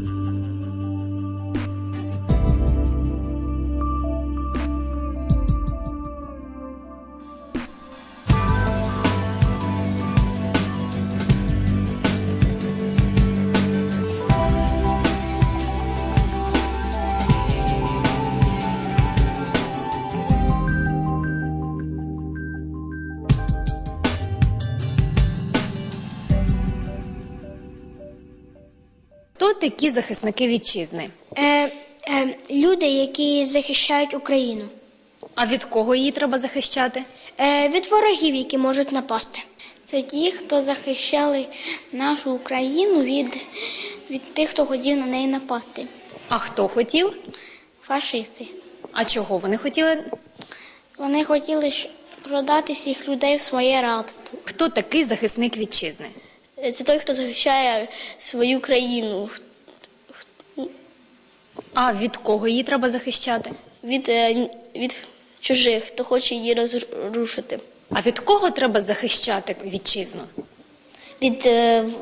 Хто такі захисники вітчизни? Е, е, люди, які захищають Україну. А від кого її треба захищати? Е, від ворогів, які можуть напасти. Це ті, хто захищали нашу Україну від, від тих, хто хотів на неї напасти. А хто хотів? Фашисти. А чого вони хотіли? Вони хотіли продати всіх людей в своє рабство. Хто такий захисник вітчизни? Це той, хто захищає свою країну А від кого її треба захищати? від, е, від чужих, хто хоче її розрушити. А від кого треба захищати вітчизну? Від е, в-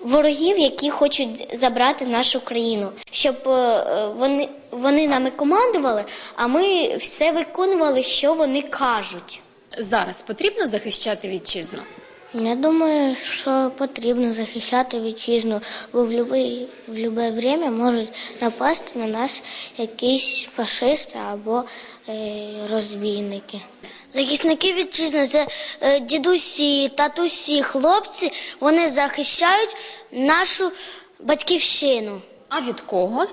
ворогів, які хочуть забрати нашу країну, щоб е, вони, вони нами командували, а ми все виконували, що вони кажуть. Зараз потрібно захищати вітчизну? Я думаю, що потрібно захищати вітчизну, бо в любе, в любе время можуть напасти на нас якісь фашисти або е, розбійники. Захисники вітчизни це е, дідусі, татусі, хлопці. Вони захищають нашу батьківщину А від кого?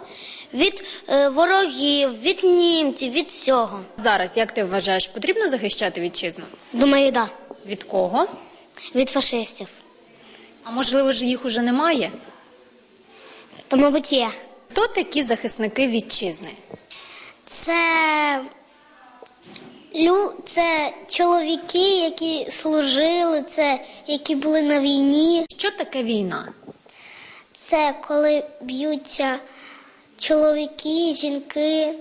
від е, ворогів, від німців, від всього. Зараз, як ти вважаєш, потрібно захищати вітчизну? Думаю, да, Від кого? Від фашистів. А можливо ж їх уже немає? То, мабуть, є. Хто такі захисники вітчизни? Це, лю, це чоловіки, які служили, це які були на війні. Що таке війна? Це коли б'ються чоловіки, жінки,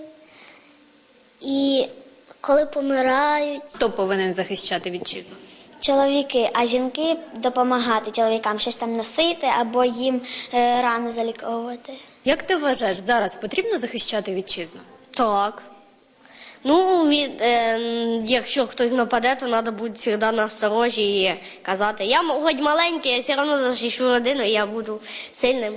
і коли помирають. Хто повинен захищати вітчизну? Чоловіки, а жінки допомагати чоловікам щось там носити або їм е, рани заліковувати. Як ти вважаєш, зараз потрібно захищати вітчизну? Так. Ну, від, е, якщо хтось нападе, то треба бути завжди на осторожі і казати, я хоч маленький, я все одно захищу родину, і я буду сильним.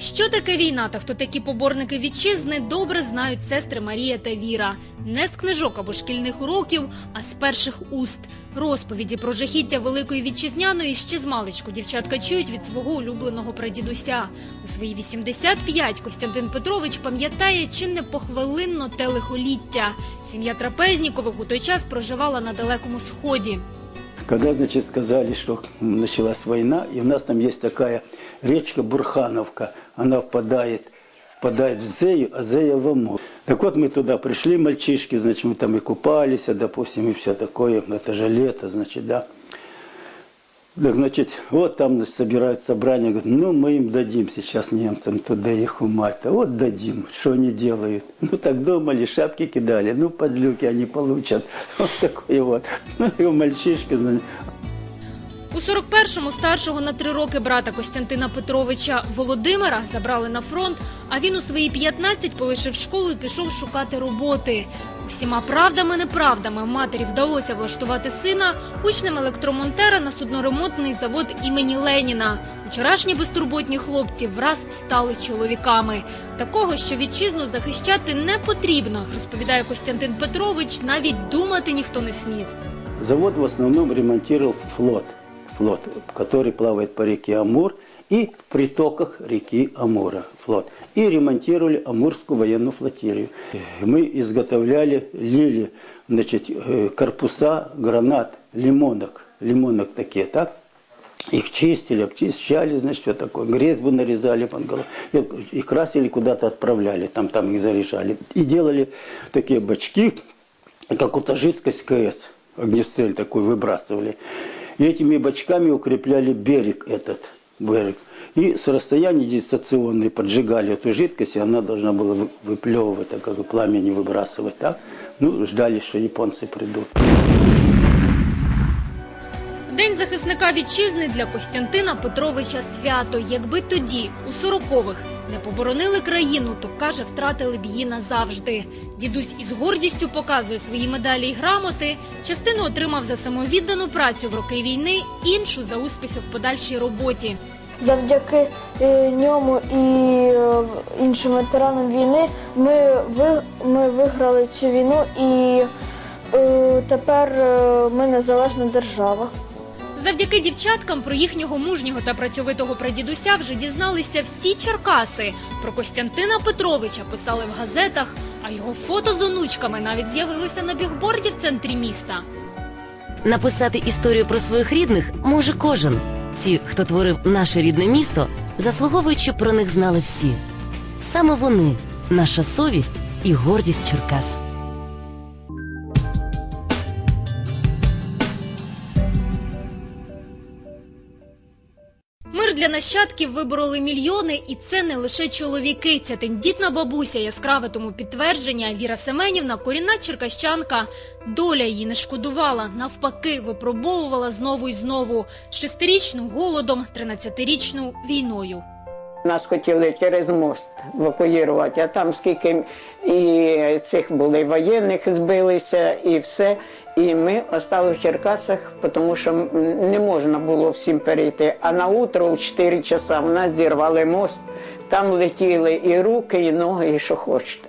Що таке війна та хто такі поборники вітчизни, добре знають сестри Марія та Віра. Не з книжок або шкільних уроків, а з перших уст. Розповіді про жахіття Великої Вітчизняної ще з маличку дівчатка чують від свого улюбленого прадідуся. У свої 85 Костянтин Петрович пам'ятає чи не похвилинно те лихоліття. Сім'я Трапезнікових у той час проживала на Далекому Сході Когда, значит, сказали, что началась война, и у нас там есть такая речка Бурхановка, она впадает, впадает в Зею, а Зея в Амур. Так вот мы туда пришли, мальчишки, значит, мы там и купались, а, допустим, и все такое, это же лето, значит, да. Так, значит, вот там значит, собирают собрание, говорят, ну, мы им дадим сейчас немцам туда их умать-то, вот дадим, что они делают. Ну, так думали, шапки кидали, ну, подлюки они получат. Вот такое вот. Ну, и мальчишки, значит, У 41-му старшого на три роки брата Костянтина Петровича Володимира забрали на фронт, а він у свої 15 полишив школу і пішов шукати роботи. Усіма правдами неправдами матері вдалося влаштувати сина учнем електромонтера на судноремонтний завод імені Леніна. Вчорашні безтурботні хлопці враз стали чоловіками. Такого, що вітчизну захищати не потрібно, розповідає Костянтин Петрович. Навіть думати ніхто не смів. Завод в основном ремонтировал флот, флот, который плавает по реке Амур и в притоках реки Амура флот. И ремонтировали Амурскую военную флотилию. Мы изготовляли, лили значит, э, корпуса гранат, лимонок, лимонок такие, так? Их чистили, обчищали, значит, что такое. Грезбу нарезали под голову. И красили, куда-то отправляли, там, там их заряжали. И делали такие бачки, как у жидкость КС. Огнестрель такой выбрасывали. И этими бачками укрепляли берег этот, берег. И с расстояния дистанционные поджигали эту жидкость, и она должна была выплевывать, так как пламени выбрасывать. Да? Ну, ждали, что японцы придут. День захисника вітчизни для Костянтина Петровича свято. Якби тоді, у 40-х, не поборонили країну, то каже, втратили б її назавжди. Дідусь із гордістю показує свої медалі й грамоти. Частину отримав за самовіддану працю в роки війни, іншу за успіхи в подальшій роботі. Завдяки е, ньому і е, іншим ветеранам війни ми, ми виграли цю війну і е, тепер ми незалежна держава. Завдяки дівчаткам про їхнього мужнього та працьовитого прадідуся вже дізналися всі Черкаси. Про Костянтина Петровича писали в газетах, а його фото з онучками навіть з'явилося на бігборді в центрі міста. Написати історію про своїх рідних може кожен. Ті, хто творив наше рідне місто, заслуговують, щоб про них знали всі. Саме вони наша совість і гордість Черкас. Для нащадків вибороли мільйони, і це не лише чоловіки. Ця тендітна бабуся яскраве тому підтвердження. Віра Семенівна, корінна черкащанка. Доля її не шкодувала. Навпаки, випробовувала знову і знову. Шестирічну голодом, тринадцятирічну війною. Нас хотіли через мост евакуювати, а там скільки і цих були воєнних збилися, і все. І ми остали в Черкасах, тому що не можна було всім перейти. А на утро у 4 часа в нас зірвали мост, там летіли і руки, і ноги, і що хочете.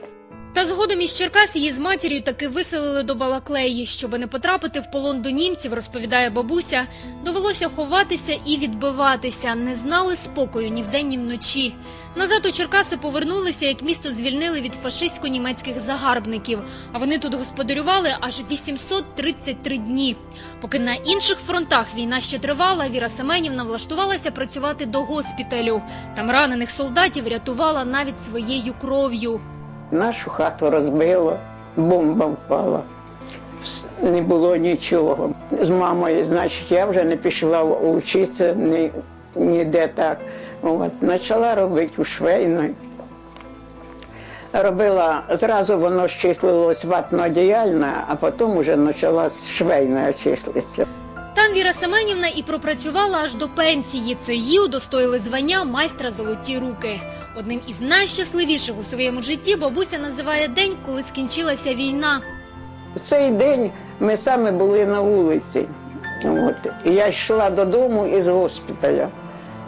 Та згодом із Черкас її з матір'ю таки виселили до Балаклеї. Щоби не потрапити в полон до німців, розповідає бабуся, довелося ховатися і відбиватися. Не знали спокою ні вдень, ні вночі. Назад у Черкаси повернулися, як місто звільнили від фашистсько-німецьких загарбників. А вони тут господарювали аж 833 дні. Поки на інших фронтах війна ще тривала, Віра Семенівна влаштувалася працювати до госпіталю. Там ранених солдатів рятувала навіть своєю кров'ю. Нашу хату розбило, бомба впала. Не було нічого. З мамою, значить, я вже не пішла вчитися ні, ніде так. От, почала робити у швейної. Робила, зразу воно ж числилось ватно-діяльне, а потім вже почала швейна числитися. Там Віра Семенівна і пропрацювала аж до пенсії. Це її удостоїли звання майстра золоті руки. Одним із найщасливіших у своєму житті бабуся називає день, коли скінчилася війна. В цей день ми саме були на вулиці. От. Я йшла додому із госпіталя.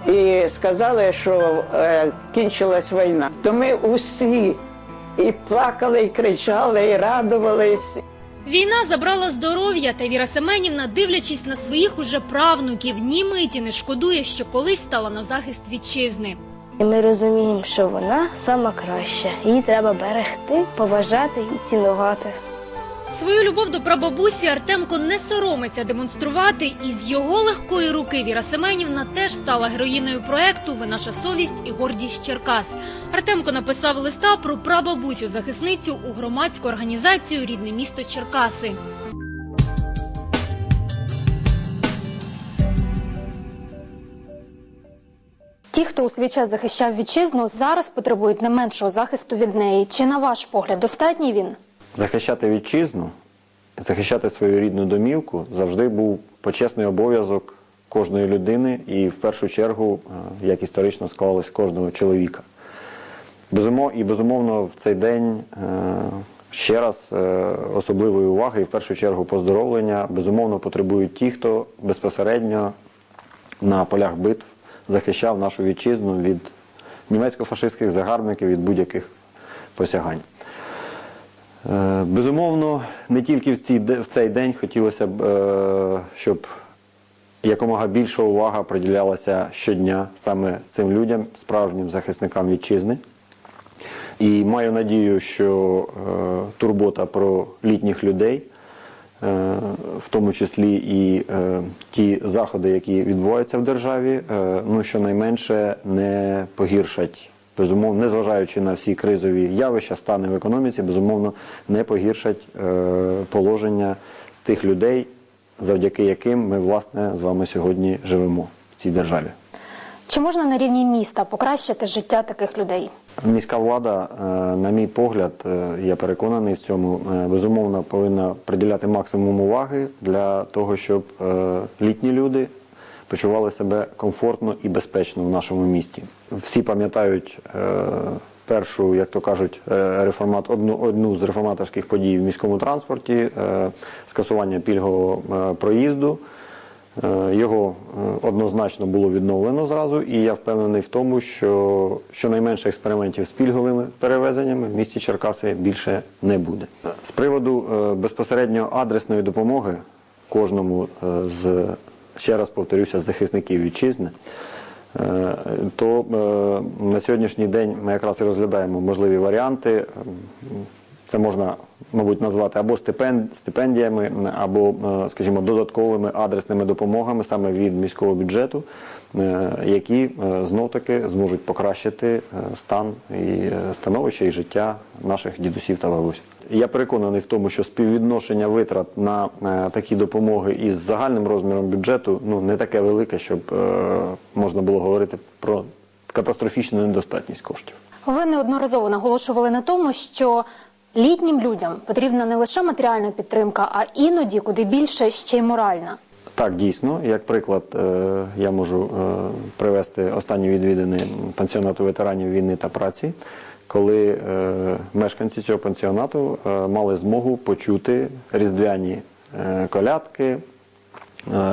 І сказали, що е, кінчилась війна. То ми усі і плакали, і кричали, і радувались. Війна забрала здоров'я, та Віра Семенівна, дивлячись на своїх уже правнуків, ні миті не шкодує, що колись стала на захист вітчизни. І ми розуміємо, що вона сама краща. Її треба берегти, поважати і цінувати. Свою любов до прабабусі Артемко не соромиться демонструвати, і з його легкої руки Віра Семенівна теж стала героїною проекту Ви наша совість і гордість Черкас. Артемко написав листа про прабабусю захисницю у громадську організацію Рідне місто Черкаси. Ті, хто у свій час захищав вітчизну, зараз потребують не меншого захисту від неї. Чи на ваш погляд достатній він? Захищати вітчизну, захищати свою рідну домівку завжди був почесний обов'язок кожної людини і в першу чергу, е, як історично склалось, кожного чоловіка. І безумовно в цей день е, ще раз е, особливої уваги і в першу чергу поздоровлення безумовно потребують ті, хто безпосередньо на полях битв захищав нашу вітчизну від німецько-фашистських загарбників, від будь-яких посягань. Е, Безумовно, не тільки в, цей день хотілося б, е, щоб якомога більша увага приділялася щодня саме цим людям, справжнім захисникам вітчизни. І маю надію, що е, турбота про літніх людей, в тому числі і ті заходи, які відбуваються в державі, ну щонайменше не погіршать, безумовно, незважаючи на всі кризові явища, стани в економіці, безумовно, не погіршать е, положення тих людей, завдяки яким ми власне з вами сьогодні живемо в цій державі. Чи можна на рівні міста покращити життя таких людей? Міська влада, е, на мій погляд, е, я переконаний в цьому, безумовно повинна приділяти максимум уваги для того, щоб літні люди почували себе комфортно і безпечно в нашому місті. Всі пам'ятають е, першу, як то кажуть, е, реформат, одну, одну з реформаторських подій в міському транспорті, е, скасування пільгового проїзду. Його однозначно було відновлено зразу, і я впевнений в тому, що щонайменше експериментів з пільговими перевезеннями в місті Черкаси більше не буде. З приводу безпосередньо адресної допомоги кожному з ще раз повторюся захисників вітчизни. Е, То е, на сьогоднішній день ми якраз і розглядаємо можливі варіанти. Це можна, мабуть, назвати або стипен- стипендіями, або, е, скажімо, додатковими адресними допомогами саме від міського бюджету, які знов таки зможуть покращити стан і становище і життя наших дідусів та бабусь. Я переконаний в тому, що співвідношення витрат на е, такі допомоги із загальним розміром бюджету ну не таке велике, щоб е, можна було говорити про катастрофічну недостатність коштів. Ви неодноразово наголошували на тому, що літнім людям потрібна не лише матеріальна підтримка, а іноді куди більше ще й моральна. Так, дійсно, як приклад, е, я можу привести останні відвідини пансіонату ветеранів війни та праці, коли е, мешканці цього пансіонату е, мали змогу почути різдвяні е, колядки.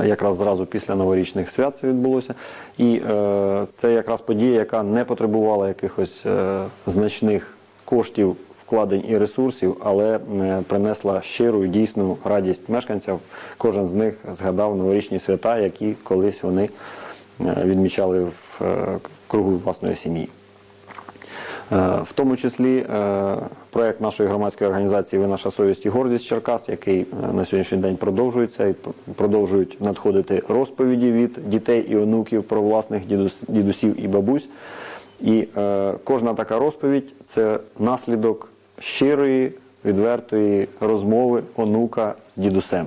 Якраз зразу після новорічних свят це відбулося. І це якраз подія, яка не потребувала якихось значних коштів, вкладень і ресурсів, але принесла щиру і дійсну радість мешканців. Кожен з них згадав новорічні свята, які колись вони відмічали в кругу власної сім'ї. Е, В тому числі е, проект нашої громадської організації Ви наша совість і гордість Черкас, який е, на сьогоднішній день продовжується і продовжують надходити розповіді від дітей і онуків про власних дідусів і бабусь. І кожна така розповідь це наслідок щирої, відвертої розмови онука з дідусем.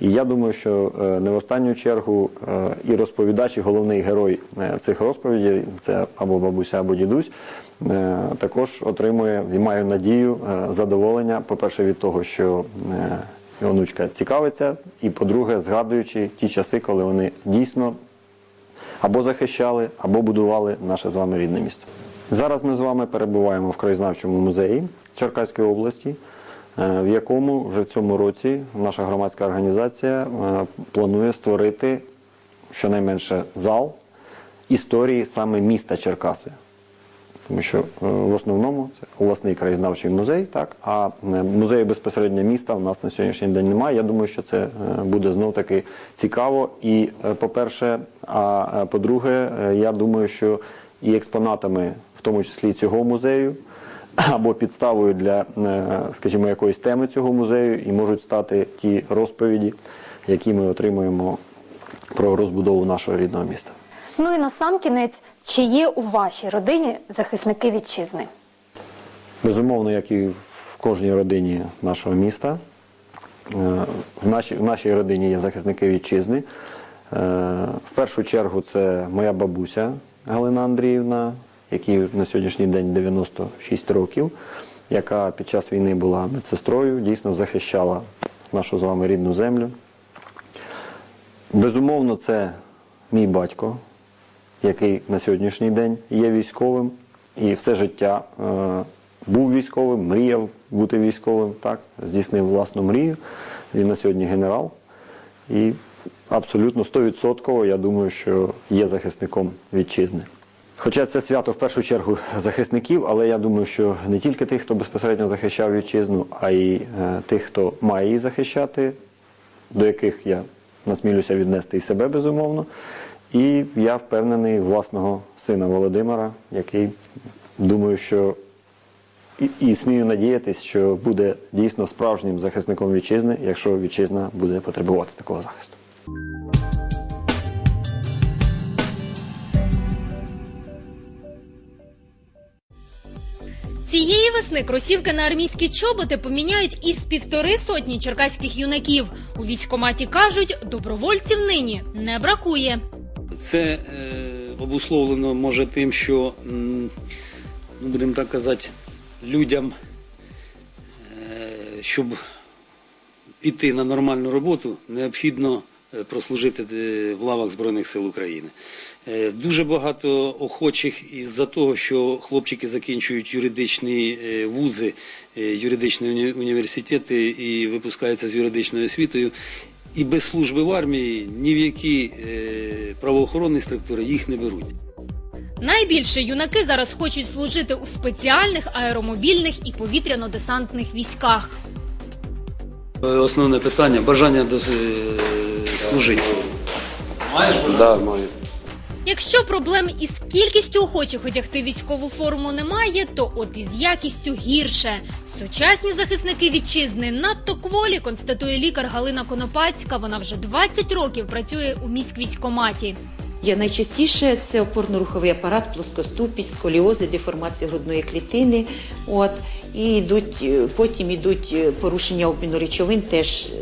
І я думаю, що е, не в останню чергу е, і розповідач, і головний герой е, цих розповідей, це або бабуся, або дідусь, також отримує і має надію, задоволення, по-перше, від того, що онучка цікавиться, і по-друге, згадуючи ті часи, коли вони дійсно або захищали, або будували наше з вами рідне місто. Зараз ми з вами перебуваємо в краєзнавчому музеї Черкаської області, в якому вже в цьому році наша громадська організація е, планує створити щонайменше зал історії саме міста Черкаси. Тому що е, в основному це обласний краєзнавчий музей, так а е, музею безпосередньо міста в нас на сьогоднішній день немає. Я думаю, що це е, буде знов таки цікаво. І е, по-перше, а е, по-друге, е, я думаю, що і експонатами, в тому числі цього музею, або підставою для, е, скажімо, якоїсь теми цього музею, і можуть стати ті розповіді, які ми отримуємо про розбудову нашого рідного міста. Ну і на сам кінець, чи є у вашій родині захисники вітчизни? Безумовно, як і в кожній родині нашого міста. Е, В нашій, в нашій родині є захисники вітчизни. Е, В першу чергу це моя бабуся Галина Андріївна, якій на сьогоднішній день 96 років, яка під час війни була медсестрою, дійсно захищала нашу з вами рідну землю. Безумовно, це мій батько, який на сьогоднішній день є військовим і все життя е, був військовим, мріяв бути військовим, так, здійснив власну мрію. Він на сьогодні генерал. І абсолютно 100% я думаю, що є захисником вітчизни. Хоча це свято в першу чергу захисників, але я думаю, що не тільки тих, хто безпосередньо захищав вітчизну, а й е, тих, хто має її захищати, до яких я насмілюся віднести і себе безумовно. І я впевнений власного сина Володимира, який думаю, що і, і смію надіятись, що буде дійсно справжнім захисником вітчизни, якщо вітчизна буде потребувати такого захисту. Цієї весни кросівки на армійські чоботи поміняють із півтори сотні черкаських юнаків. У військкоматі кажуть, добровольців нині не бракує. Це е, обусловлено може тим, що ну, будемо так казати, людям, е, щоб піти на нормальну роботу, необхідно прослужити е, в лавах Збройних сил України. Е, Дуже багато охочих із-за того, що хлопчики закінчують юридичні е, вузи, е, юридичні університети і випускаються з юридичною освітою. І без служби в армії ні в які е, правоохоронні структури їх не беруть. Найбільше юнаки зараз хочуть служити у спеціальних аеромобільних і повітряно-десантних військах. Е, Основне питання бажання до, служити. Да, маю. Якщо проблем із кількістю охочих одягти військову форму немає, то от із якістю гірше. Сучасні захисники вітчизни надто кволі, констатує лікар Галина Конопацька. Вона вже 20 років працює у міськвійськоматі. Є найчастіше це опорно-руховий апарат, плоскоступість, сколіози, деформація грудної клітини. От і йдуть потім йдуть е, порушення обміну речовин, теж е,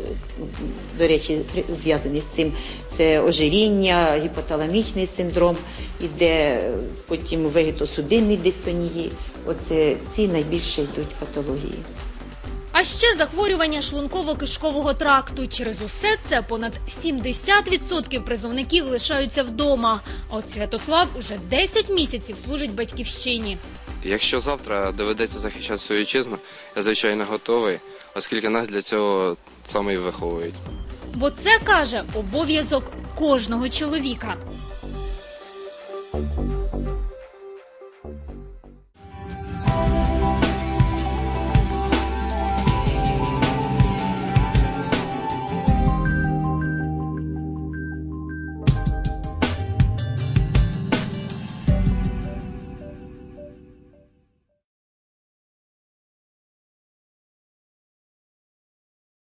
до речі, зв'язані з цим. Це ожиріння, гіпоталамічний синдром, іде е, потім вегетосудинні дистонії. Оце ці найбільше йдуть патології. А ще захворювання шлунково-кишкового тракту. Через усе це понад 70% призовників лишаються вдома. А от Святослав уже 10 місяців служить батьківщині. Якщо завтра доведеться захищати свою вітчизну, я звичайно готовий, оскільки нас для цього саме і виховують. Бо це каже обов'язок кожного чоловіка.